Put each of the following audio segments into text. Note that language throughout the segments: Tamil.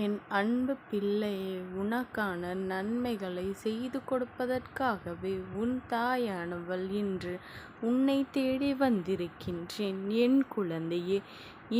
என் அன்பு பிள்ளையே உனக்கான நன்மைகளை செய்து கொடுப்பதற்காகவே உன் தாயானவள் இன்று உன்னை தேடி வந்திருக்கின்றேன். என் குழந்தையே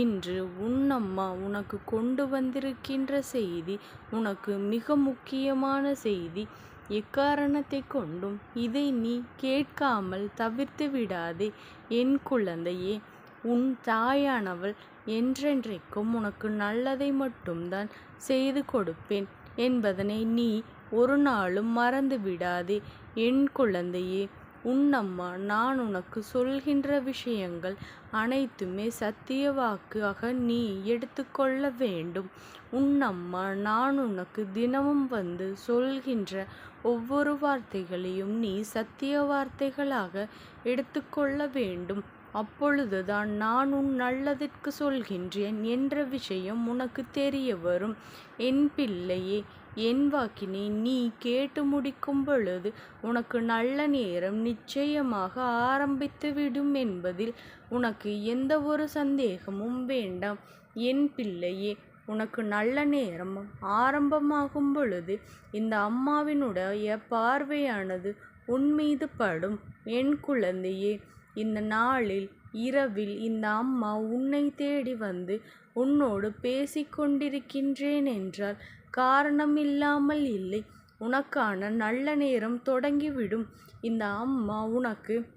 இன்று உன்னம்மா உனக்கு கொண்டு வந்திருக்கின்ற செய்தி உனக்கு மிக முக்கியமான செய்தி. எக்காரணத்தை கொண்டும் இதை நீ கேட்காமல் தவிர்த்து விடாதே. என் குழந்தையே உன் தாயானவள் என்றென்றைக்கும் உனக்கு நல்லதை மட்டும்தான் செய்து கொடுப்பேன் என்பதனை நீ ஒரு நாளும் மறந்து விடாதே. என் குழந்தையே உன்னம்மா நான் உனக்கு சொல்கின்ற விஷயங்கள் அனைத்துமே சத்திய வாக்காக நீ எடுத்துக்கொள்ள வேண்டும். உன்னம்மா நான் உனக்கு தினமும் வந்து சொல்கின்ற ஒவ்வொரு வார்த்தைகளையும் நீ சத்திய வார்த்தைகளாக எடுத்துக்கொள்ள வேண்டும். அப்பொழுதுதான் நான் உன் நல்லதற்கு சொல்கின்றேன் என்ற விஷயம் உனக்கு தெரிய வரும். என் பிள்ளையே என் வாக்கினை நீ கேட்டு முடிக்கும் பொழுது உனக்கு நல்ல நேரம் நிச்சயமாக ஆரம்பித்துவிடும் என்பதில் உனக்கு எந்த ஒரு சந்தேகமும் வேண்டாம். என் பிள்ளையே உனக்கு நல்ல நேரம் ஆரம்பமாகும் பொழுது இந்த அம்மாவினுடைய பார்வையானது உன் மீது படும். என் குழந்தையே இந்த நாளில் இரவில் இந்த அம்மா உன்னை தேடி வந்து உன்னோடு பேசிக்கொண்டிருக்கின்றேன் என்றால் காரணம் இல்லாமல் இல்லை. உனக்கான நல்ல நேரம் தொடங்கிவிடும். இந்த அம்மா உனக்கு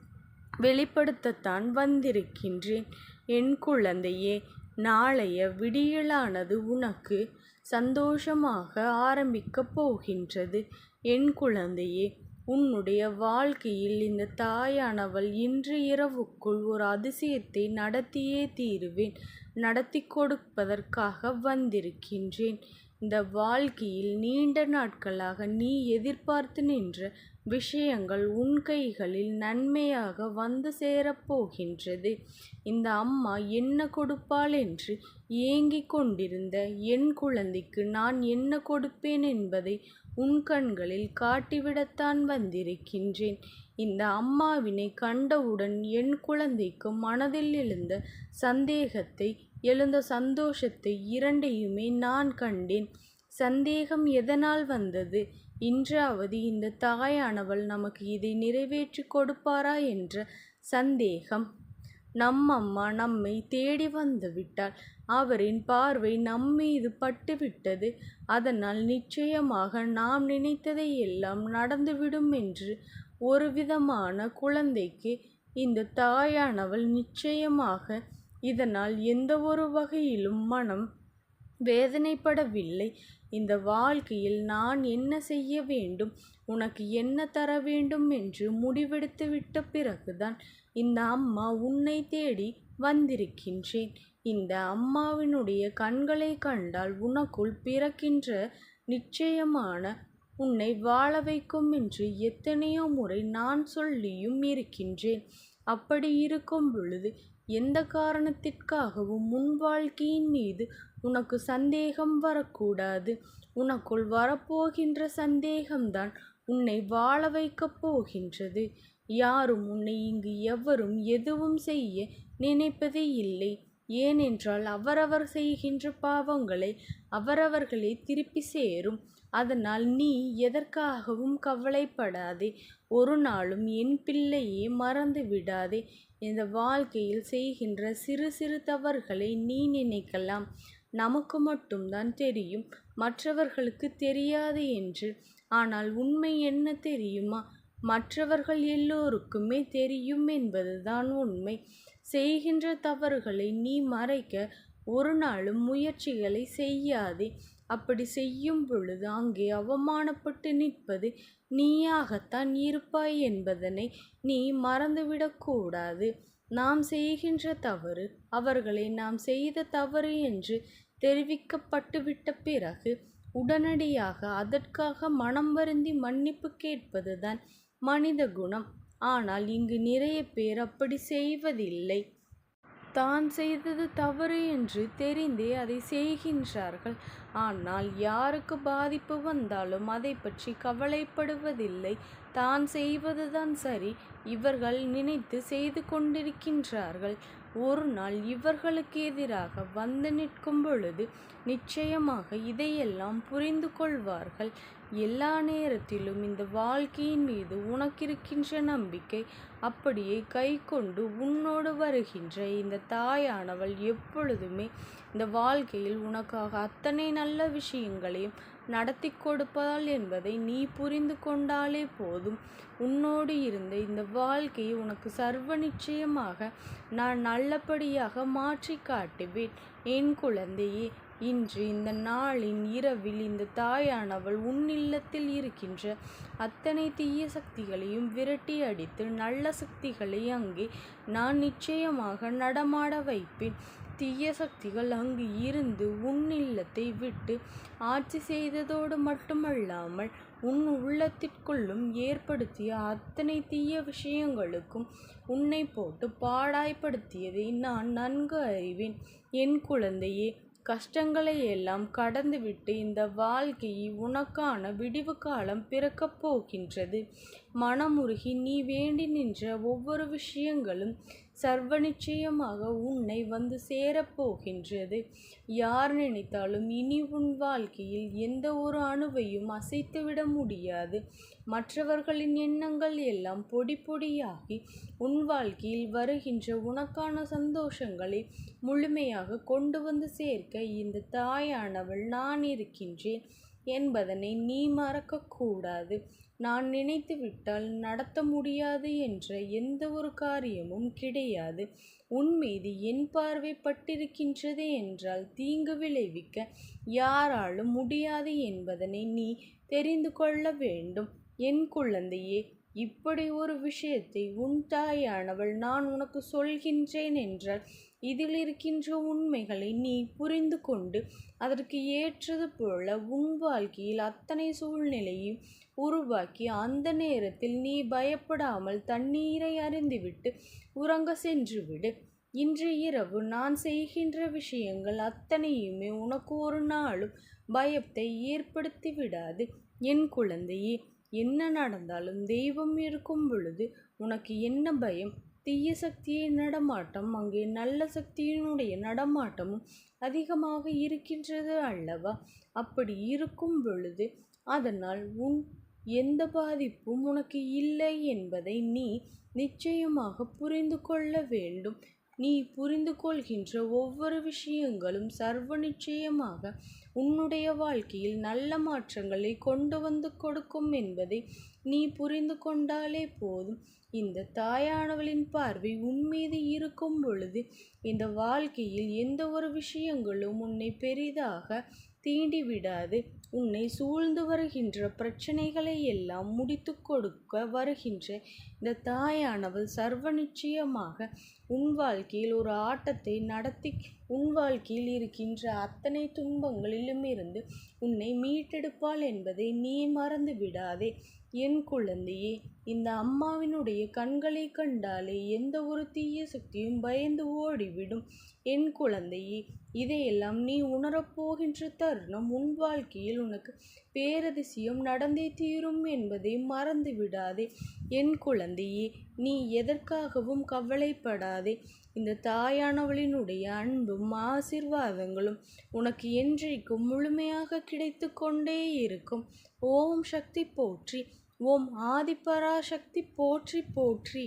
வெளிப்படுத்தத்தான் வந்திருக்கின்றேன். என் குழந்தையே நாளைய விடியலானது உனக்கு சந்தோஷமாக ஆரம்பிக்கப் போகின்றது. என் குழந்தையே உன்னுடைய வாழ்க்கையில் இந்த தாயானவள் இன்று இரவுக்குள் ஒரு அதிசயத்தை நடத்தியே தீருவேன். நடத்தி கொடுப்பதற்காக வந்திருக்கின்றேன். இந்த வாழ்க்கையில் நீண்ட நாட்களாக நீ எதிர்பார்த்து நின்ற விஷயங்கள் உன் கைகளில் நன்மையாக வந்து சேரப்போகின்றது இந்த அம்மா என்ன கொடுப்பாள் என்று ஏங்கிக் கொண்டிருந்த என் குழந்தைக்கு நான் என்ன கொடுப்பேன் என்பதை உன் கண்களில் காட்டிவிடத்தான் வந்திருக்கின்றேன். இந்த அம்மாவினை கண்டவுடன் என் குழந்தைக்கு மனதில் எழுந்த சந்தேகத்தை எழுந்த சந்தோஷத்தை இரண்டையுமே நான் கண்டேன். சந்தேகம் எதனால் வந்தது? இன்றாவது இந்த தாயானவள் நமக்கு இதை நிறைவேற்றி கொடுப்பாரா என்ற சந்தேகம். நம் அம்மா நம்மை தேடி வந்துவிட்டால் அவரின் பார்வை நம்மீது பட்டுவிட்டது. அதனால் நிச்சயமாக நாம் நினைத்ததை எல்லாம் நடந்துவிடும் என்று ஒரு விதமான குழந்தைக்கு இந்த தாயானவள் நிச்சயமாக இதனால் எந்த ஒரு வகையிலும் மனம் வேதனைப்படவில்லை. இந்த வாழ்க்கையில் நான் என்ன செய்ய வேண்டும்? உனக்கு என்ன தர வேண்டும்? என்று முடிவெடுத்துவிட்ட பிறகுதான் இந்த அம்மா உன்னை தேடி வந்திருக்கின்றேன். இந்த அம்மாவினுடைய கண்களை கண்டால் உனக்குள் பிறக்கின்ற நிச்சயமான உன்னை வாழ வைக்கும் என்று எத்தனையோ முறை நான் சொல்லியும் இருக்கின்றேன். அப்படி இருக்கும் பொழுது எந்த காரணத்திற்காகவும் முன் வாழ்க்கையின் மீது உனக்கு சந்தேகம் வரக்கூடாது. உனக்குள் வரப்போகின்ற சந்தேகம்தான் உன்னை வாழ வைக்கப் போகின்றது. யாரும் உன்னை இங்கு எவரும் எதுவும் செய்ய நினைப்பதே இல்லை. ஏனென்றால் அவரவர் செய்கின்ற பாவங்களை அவரவர்களே திருப்பி சேரும். அதனால் நீ எதற்காகவும் கவலைப்படாதே. ஒரு நாளும் என் பிள்ளையே மறந்து விடாதே. இந்த வாழ்க்கையில் செய்கின்ற சிறு சிறு தவறுகளை நீ நினைக்கலாம். நமக்கு மட்டும்தான் தெரியும். மற்றவர்களுக்கு தெரியாது என்று. ஆனால் உண்மை என்ன தெரியுமா? மற்றவர்கள் எல்லோருக்குமே தெரியும் என்பதுதான் உண்மை. செய்கின்ற தவறுகளை நீ மறைக்க ஒரு நாளும் முயற்சிகளை செய்யாதே. அப்படி செய்யும் பொழுது அங்கே அவமானப்பட்டு நிற்பது நீயாகத்தான் இருப்பாய் என்பதனை நீ மறந்துவிடக்கூடாது நாம் செய்கின்ற தவறு அவர்களை நாம் செய்த தவறு என்று தெரிவிக்கப்பட்டுவிட்ட பிறகு உடனடியாக அதற்காக மனம் வருந்தி மன்னிப்பு கேட்பதுதான் மனித குணம். ஆனால் இங்கு நிறைய பேர் அப்படி செய்வதில்லை. தான் செய்தது தவறு என்று தெரிந்தே அதை செய்கின்றார்கள். ஆனால் யாருக்கு பாதிப்பு வந்தாலும் அதை பற்றி கவலைப்படுவதில்லை. தான் செய்வதுதான் சரி இவர்கள் நினைத்து செய்து கொண்டிருக்கின்றார்கள். ஒருநாள் இவர்களுக்கு எதிராக வந்து நிற்கும் பொழுது நிச்சயமாக இதையெல்லாம் புரிந்து கொள்வார்கள். எல்லா நேரத்திலும் இந்த வாழ்க்கையின் மீது உனக்கிருக்கின்ற நம்பிக்கை அப்படியே கைக்கொண்டு உன்னோடு வருகின்ற இந்த தாயானவள் எப்பொழுதுமே இந்த வாழ்க்கையில் உனக்காக அத்தனை நல்ல விஷயங்களையும் நடத்தி கொடுப்பாள் என்பதை நீ புரிந்து கொண்டாலே போதும். உன்னோடு இருந்த இந்த வாழ்க்கையை உனக்கு சர்வ நிச்சயமாக நான் நல்லபடியாக மாற்றி காட்டுவேன். என் குழந்தையே இன்று இந்த நாளின் இரவில் இந்த தாயானவள் உன் இல்லத்தில் இருக்கின்ற அத்தனை தீய சக்திகளையும் விரட்டி அடித்து நல்ல சக்திகளை அங்கே நான் நிச்சயமாக நடமாட வைப்பேன். தீய சக்திகள் அங்கு இருந்து உன் இல்லத்தை விட்டு ஆட்சி செய்ததோடு மட்டுமல்லாமல் உன் உள்ளத்திற்குள்ளும் ஏற்படுத்திய அத்தனை தீய விஷயங்களுக்கும் உன்னை போட்டு பாடாய்ப்படுத்தியதை நான் நன்கு அறிவேன். என் குழந்தையே கஷ்டங்களை எல்லாம் கடந்துவிட்டு இந்த வாழ்க்கையை உனக்கான விடிவு காலம் பிறக்கப் போகின்றது. மனமுருகி நீ வேண்டி நின்ற ஒவ்வொரு விஷயங்களும் சர்வ நிச்சயமாக உன்னை வந்து சேரப் போகின்றது. யார் நினைத்தாலும் இனி உன் வாழ்க்கையில் எந்த ஒரு அணுவையும் அசைத்துவிட முடியாது. மற்றவர்களின் எண்ணங்கள் எல்லாம் பொடி பொடியாகி உன் வாழ்க்கையில் வருகின்ற உனக்கான சந்தோஷங்களை முழுமையாக கொண்டு வந்து சேர்க்க இந்த தாயானவள் நான் இருக்கின்றேன் என்பதனை நீ மறக்கக்கூடாது நான் நினைத்துவிட்டால் நடத்த முடியாது என்ற எந்த ஒரு காரியமும் கிடையாது. உன் மீது என் பார்வை பட்டிருக்கின்றது என்றால் தீங்கு விளைவிக்க யாராலும் முடியாது என்பதனை நீ தெரிந்து கொள்ள வேண்டும். என் குழந்தையே இப்படி ஒரு விஷயத்தை உன் தாயானவள் நான் உனக்கு சொல்கின்றேன் என்றால் இதில் இருக்கின்ற உண்மைகளை நீ புரிந்து கொண்டு அதற்கு ஏற்றது போல உன் வாழ்க்கையில் அத்தனை சூழ்நிலையும் உருவாக்கி அந்த நேரத்தில் நீ பயப்படாமல் தண்ணீரை அருந்திவிட்டு உறங்க சென்றுவிடு. இன்று இரவு நான் செய்கின்ற விஷயங்கள் அத்தனையுமே உனக்கு ஒரு நாளும் பயத்தை ஏற்படுத்திவிடாது. என் குழந்தையே என்ன நடந்தாலும் தெய்வம் இருக்கும் பொழுது உனக்கு என்ன பயம்? தீய சக்தியின் நடமாட்டம் அங்கே நல்ல சக்தியினுடைய நடமாட்டமும் அதிகமாக இருக்கின்றது அல்லவா? அப்படி இருக்கும் பொழுது அதனால் உன் எந்த பாதிப்பும் உனக்கு இல்லை என்பதை நீ நிச்சயமாக புரிந்து கொள்ள வேண்டும். நீ புரிந்து கொள்கின்ற ஒவ்வொரு விஷயங்களும் சர்வ நிச்சயமாக உன்னுடைய வாழ்க்கையில் நல்ல மாற்றங்களை கொண்டு வந்து கொடுக்கும் என்பதை நீ புரிந்து கொண்டாலே போதும். இந்த தாயானவளின் பார்வை உன்மீது இருக்கும் பொழுது இந்த வாழ்க்கையில் எந்த ஒரு விஷயங்களும் உன்னை பெரிதாக தீண்டி விடாது உன்னை சூழ்ந்து வருகின்ற பிரச்சனைகளை எல்லாம் முடித்து கொடுக்க வருகின்ற இந்த தாயானவள் சர்வ நிச்சயமாக உன் வாழ்க்கையில் ஒரு ஆட்டத்தை நடத்தி உன் வாழ்க்கையில் இருக்கின்ற அத்தனை துன்பங்களிலுமிருந்து உன்னை மீட்டெடுப்பாள் என்பதை நீ மறந்து விடாதே. என் குழந்தையே இந்த அம்மாவினுடைய கண்களை கண்டாலே எந்த ஒரு தீய சக்தியும் பயந்து ஓடிவிடும். என் குழந்தையே இதையெல்லாம் நீ உணரப் போகின்ற தருணம் உன் வாழ்க்கையில் உனக்கு பேரதிசயம் நடந்தே தீரும் என்பதை மறந்து விடாதே. என் குழந்தையே நீ எதற்காகவும் கவலைப்படாதே. இந்த தாயானவளினுடைய அன்பும் ஆசீர்வாதங்களும் உனக்கு என்றைக்கும் முழுமையாக கிடைத்து கொண்டே இருக்கும். ஓம் சக்தி போற்றி! ஓம் ஆதிபராசக்தி போற்றி போற்றி!